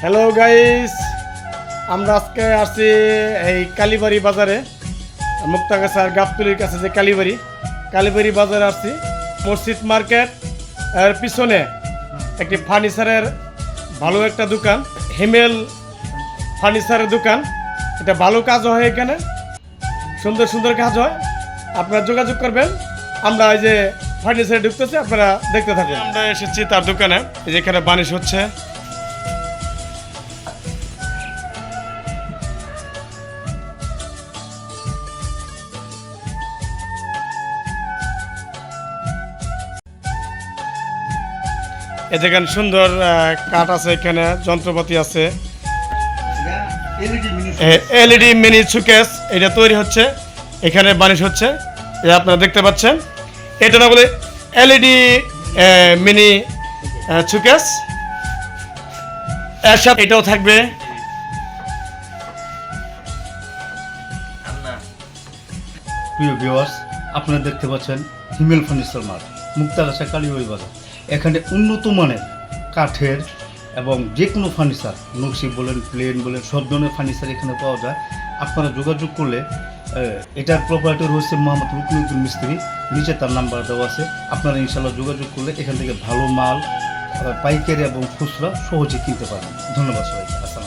Hello guys আমরা আজকে আসছি এই কালীবাড়ি বাজারে। মুক্তাগাছার গাবতুলির কাছে যে কালীবাড়ি। কালীবাড়ি বাজারে আসছি। মসজিদ মার্কেট এর পিছনে একটি ফার্নিচারের ভালো একটা দোকান, হিমেল ফার্নিচারের দোকান। এটা ভালো কাজ হয় এখানে। সুন্দর সুন্দর কাজ হয়। আপনারা যোগাযোগ করবেন। আমরা এই যে ফার্নিচারে ঢুকতেছি, আপনারা দেখতে থাকুন। আমরা এসেছি তার দোকানে। এই যে এখানে বানিশ হচ্ছে। এ দেখেন সুন্দর কাঠ আছে এখানে, যন্ত্রপাতি আছে। এলইডি মিনি সুকেস, এটা তৈরি হচ্ছে, এখানে বানিশ হচ্ছে এটা আপনারা দেখতে পাচ্ছেন। এটা না বলে এলইডি মিনি সুকেস। এর সাথে এটাও থাকবে। প্রিয় ভিউয়ার্স আপনারা দেখতে পাচ্ছেন হিমেল ফার্নিচার মার্ট মুক্তাগাছা কালীবাড়ি বাজার এখানে উন্নত মানের কাঠের এবং যে কোনো ফার্নিচার নকশি বলেন প্লেন বলেন, সব ধরনের ফার্নিচার এখানে পাওয়া যায়। আপনারা যোগাযোগ করলে এটার প্রপারেটর হচ্ছে মোহাম্মদ রুকনুদ্দিন মিস্ত্রি। নিচে তার নাম্বার দেওয়া আছে। আপনারা ইনশাল্লাহ যোগাযোগ করলে এখান থেকে ভালো মাল পাইকারি এবং খুচরা সহজে কিনতে পারবেন। ধন্যবাদ সবাইকে। আসসালাম